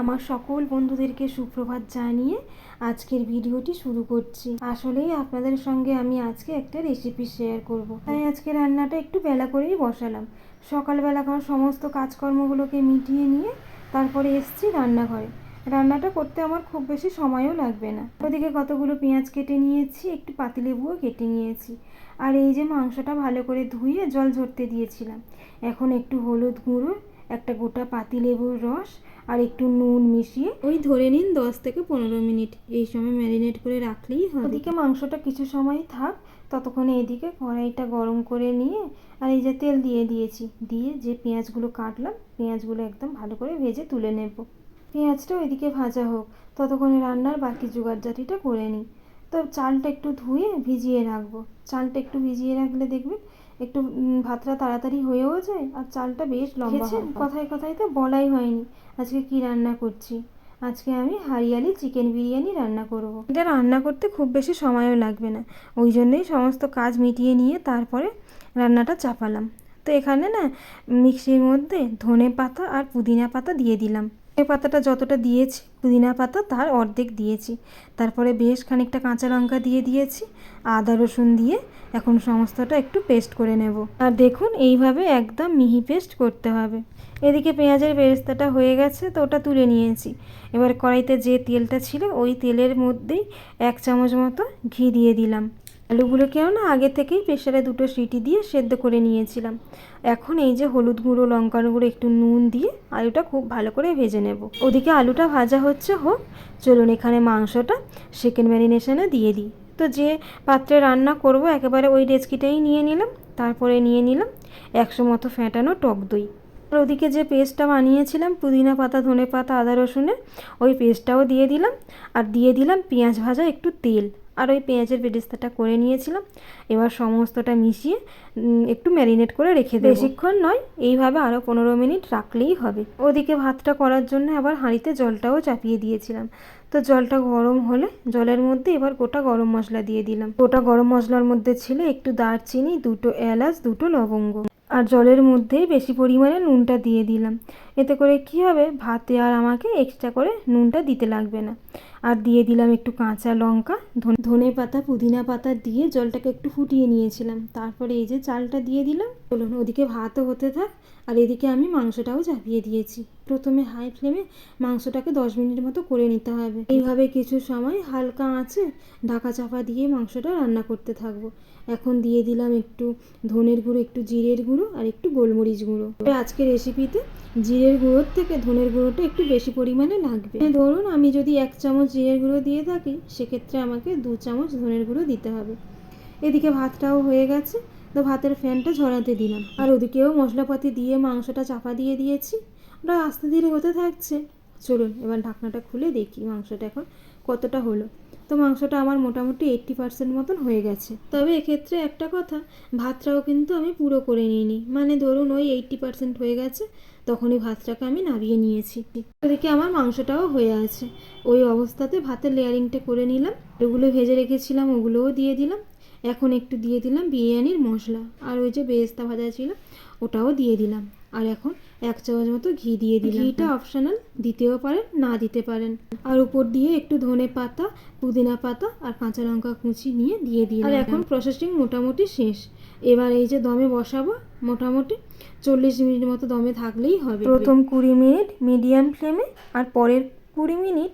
আমার সকল বন্ধুদেরকে সুপ্রভাত জানিয়ে আজকের ভিডিওটি শুরু করছি। আসলেই আপনাদের সঙ্গে আমি আজকে একটা রেসিপি শেয়ার করব। তাই আজকে রান্নাটা একটু বেলা করেই বসালাম। সকালবেলাকার সমস্ত কাজকর্মগুলোকে মিটিয়ে নিয়ে তারপরে এসছি রান্নাঘরে। রান্নাটা করতে আমার খুব বেশি সময়ও লাগবে না। ওদিকে কতগুলো পেঁয়াজ কেটে নিয়েছি, একটু পাতিলেবুও কেটে নিয়েছি। আর এই যে মাংসটা ভালো করে ধুয়ে জল ঝরতে দিয়েছিলাম। এখন একটু হলুদ গুঁড়ো একটা গোটা পাতিলেবুর রস আর একটু নুন মিশিয়ে ওই ধরে নিন দশ থেকে পনেরো মিনিট। এই সময় ম্যারিনেট করে রাখলেই হবে। ওদিকে মাংসটা কিছু সময় থাক ততক্ষণে এদিকে কড়াইটা গরম করে নিয়ে আর এই যে তেল দিয়ে দিয়েছি। দিয়ে যে পেঁয়াজগুলো কাটলাম পেঁয়াজগুলো একদম ভালো করে ভেজে তুলে নেব। পেঁয়াজটা ওইদিকে ভাজা হোক ততক্ষণে রান্নার বাকি জোগাড়জাটিটা করে নিই। তো চালটা একটু ধুয়ে ভিজিয়ে রাখব। চালটা একটু ভিজিয়ে রাখলে দেখবেন একটু ভাতটা তাড়াতাড়ি হয়েও যায় আর চালটা বেশ লম্বা কথায় কথায় তো বলাই হয়নি। আজকে কি রান্না করছি? আজকে আমি হারিয়ালি চিকেন বিরিয়ানি রান্না করব। এটা রান্না করতে খুব বেশি সময়ও লাগবে না। ওই জন্যই সমস্ত কাজ মিটিয়ে নিয়ে তারপরে রান্নাটা চাপালাম। তো এখানে না মিক্সির মধ্যে ধনে পাতা আর পুদিনা পাতা দিয়ে দিলাম। পাতাটা যতটা দিয়েছি, পুদিনা পাতা তার অর্ধেক দিয়েছি। তারপরে বেশ খানিকটা কাঁচা লঙ্কা দিয়ে দিয়েছি, আদা রসুন দিয়ে এখন সমস্তটা একটু পেস্ট করে নেব। আর দেখুন, এইভাবে একদম মিহি পেস্ট করতে হবে। এদিকে পেঁয়াজের বেরেস্তাটা হয়ে গেছে, তো ওটা তুলে নিয়েছি। এবার কড়াইতে যে তেলটা ছিল, ওই তেলের মধ্যেই এক চামচ মতো ঘি দিয়ে দিলাম। আলুগুলোকেও না আগে থেকেই প্রেশারে দুটো সিটি দিয়ে সেদ্ধ করে নিয়েছিলাম। এখন এই যে হলুদ গুঁড়ো, লঙ্কার গুঁড়ো, একটু নুন দিয়ে আলুটা খুব ভালো করে ভেজে নেব। ওদিকে আলুটা ভাজা হচ্ছে হোক, চলুন এখানে মাংসটা সেকেন্ড ম্যারিনেশনে দিয়ে দিই। তো যে পাত্রে রান্না করব, একেবারে ওই ডেচকিটাই নিয়ে নিলাম, তারপরে নিয়ে নিলাম একশো মতো ফ্যাটানো টক দই। আর ওদিকে যে পেস্টটা বানিয়েছিলাম, পুদিনা পাতা, ধনে পাতা, আদা রসুনের, ওই পেস্টটাও দিয়ে দিলাম। আর দিয়ে দিলাম পেঁয়াজ ভাজা একটু তেল। আর ওই পেঁয়াজের বেরেস্তাটা করে নিয়েছিলাম। এবার সমস্তটা মিশিয়ে একটু ম্যারিনেট করে রেখে দেবো। বেশিক্ষণ নয়, এইভাবে আরও পনেরো মিনিট রাখলেই হবে। ওদিকে ভাতটা করার জন্য আবার হাঁড়িতে জলটাও চাপিয়ে দিয়েছিলাম। তো জলটা গরম হলে জলের মধ্যে এবার গোটা গরম মশলা দিয়ে দিলাম। গোটা গরম মশলার মধ্যে ছিল একটু দারচিনি, দুটো এলাচ, দুটো লবঙ্গ। আর জলের মধ্যেই বেশি পরিমাণে নুনটা দিয়ে দিলাম। এতে করে কি হবে? ভাতে আর আমাকে এক্সট্রা করে নুনটা দিতে লাগবে না। আর দিয়ে দিলাম একটু কাঁচা লঙ্কা, ধনে- পাতা, পুদিনা পাতা দিয়ে জলটাকে একটু ফুটিয়ে নিয়েছিলাম। তারপরে এই যে চালটা দিয়ে দিলাম বলুন ওদিকে ভাতও হতে থাক, আর এদিকে আমি মাংসটাও চাপিয়ে দিয়েছি। প্রথমে হাই ফ্লেমে মাংসটাকে দশ মিনিট মতো করে নিতে হবে। এইভাবে কিছু সময় হালকা আঁচে ঢাকা চাপা দিয়ে মাংসটা রান্না করতে থাকব। এখন দিয়ে দিলাম একটু ধনের গুঁড়ো, একটু জিরের গুঁড়ো আর একটু গোলমরিচ গুঁড়ো। তবে আজকে রেসিপিতে জিরের গুঁড়োর থেকে ধনের গুঁড়োটা একটু বেশি পরিমাণে লাগবে। ধরুন আমি যদি এক চামচ জিরের গুঁড়ো দিয়ে থাকি, সেক্ষেত্রে আমাকে দু চামচ ধনের গুঁড়ো দিতে হবে। এদিকে ভাতটাও হয়ে গেছে, তো ভাতের ফ্যানটা ঝরাতে দিলাম। আর ওদিকেও মশলাপাতি দিয়ে মাংসটা চাপা দিয়ে দিয়েছি। ওটা আস্তে ধীরে হতে থাকছে। চলুন, এবার ঢাকনাটা খুলে দেখি মাংসটা এখন কতটা হলো? তো মাংসটা আমার মোটামুটি এইট্টি পার্সেন্ট মতন হয়ে গেছে। তবে এক্ষেত্রে একটা কথা, ভাতটাও কিন্তু আমি পুরো করে নিইনি। মানে ধরুন ওই এইট্টি পার্সেন্ট হয়ে গেছে, তখনই ভাতটাকে আমি নামিয়ে নিয়েছি। ওদিকে আমার মাংসটাও হয়ে আছে। ওই অবস্থাতে ভাতের লেয়ারিংটা করে নিলাম। ওগুলো ভেজে রেখেছিলাম ওগুলোও দিয়ে দিলাম। এখন একটু দিয়ে দিলাম বিরিয়ানির মশলা। আর ওই যে বেরেস্তা ভাজা ছিল, ওটাও দিয়ে দিলাম। আর এখন এক চামচ মতো ঘি দিয়ে দিলাম। ঘিটা অপশনাল দিতেও পারেন না দিতে পারেন। আর উপর দিয়ে একটু ধনে পাতা পুদিনা পাতা আর কাঁচা লঙ্কা কুচি নিয়ে দিয়ে দিলাম। আর এখন প্রসেসিং মোটামুটি শেষ। এবার এই যে দমে বসাবো মোটামুটি চল্লিশ মিনিট মতো দমে থাকলেই হবে। প্রথম কুড়ি মিনিট মিডিয়াম ফ্লেমে আর পরের কুড়ি মিনিট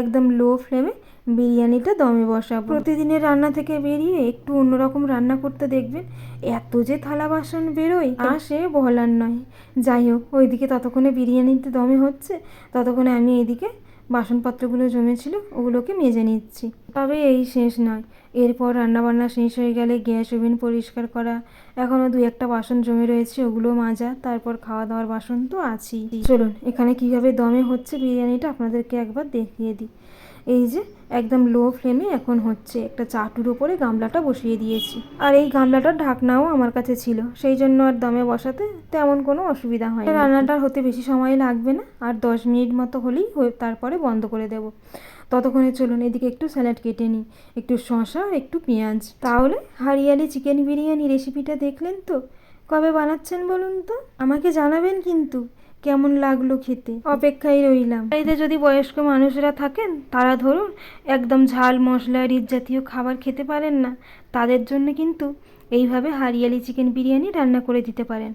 একদম লো ফ্লেমে বিরিয়ানিটা দমে বসা প্রতিদিনের রান্না থেকে বেরিয়ে একটু অন্যরকম রান্না করতে দেখবেন, এত যে থালা বাসন বেরোয় আসে বলার নয়। যাই হোক, ওইদিকে ততক্ষণে বিরিয়ানিতে দমে হচ্ছে, ততক্ষণে আমি এদিকে বাসনপত্রগুলো জমেছিল, ওগুলোকে মেজে নিচ্ছি। তবে এই শেষ নয়। এরপর রান্নাবান্না শেষ হয়ে গেলে গ্যাস ওভেন পরিষ্কার করা এখনও দু একটা বাসন জমে রয়েছে, ওগুলো মাজা, তারপর খাওয়া দাওয়ার বাসন তো আছেই। চলুন, এখানে কীভাবে দমে হচ্ছে বিরিয়ানিটা আপনাদেরকে একবার দেখিয়ে দিই। এই যে, একদম লো ফ্লেমে এখন হচ্ছে, একটা চাটুর ওপরে গামলাটা বসিয়ে দিয়েছি। আর এই গামলাটার ঢাকনাও আমার কাছে ছিল, সেই জন্য আর দমে বসাতে তেমন কোনো অসুবিধা হয় রান্নাটা হতে বেশি সময় লাগবে না, আর দশ মিনিট মতো হলেই তারপরে বন্ধ করে দেব। ততক্ষণে চলুন এদিকে একটু স্যালাড কেটে নিই, একটু শসা আর একটু পেঁয়াজ। তাহলে হারিয়ালি চিকেন বিরিয়ানি রেসিপিটা দেখলেন তো? কবে বানাচ্ছেন বলুন তো? আমাকে জানাবেন কিন্তু কেমন লাগল খেতে। অপেক্ষায় রইলাম। বাড়িতে যদি বয়স্ক মানুষরা থাকেন, তারা ধরুন একদম ঝাল মশলা রিচ জাতীয় খাবার খেতে পারেন না, তাদের জন্য কিন্তু এইভাবে হারিয়ালি চিকেন বিরিয়ানি রান্না করে দিতে পারেন।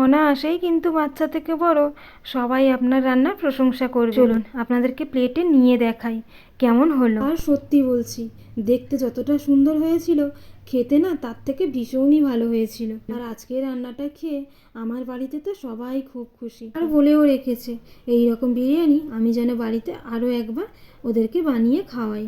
অনায়াসেই কিন্তু বাচ্চা থেকে বড় সবাই আপনার রান্নার প্রশংসা করবে। চলুন, আপনাদেরকে প্লেটে নিয়ে দেখাই কেমন হলো। আর সত্যি বলছি, দেখতে যতটা সুন্দর হয়েছিল, খেতে না তার থেকে ভীষণই ভালো হয়েছিল। আর আজকে রান্নাটা খেয়ে আমার বাড়িতে তো সবাই খুব খুশি। আর বলেও রেখেছে এই রকম বিরিয়ানি আমি যেন বাড়িতে আরও একবার ওদেরকে বানিয়ে খাওয়াই।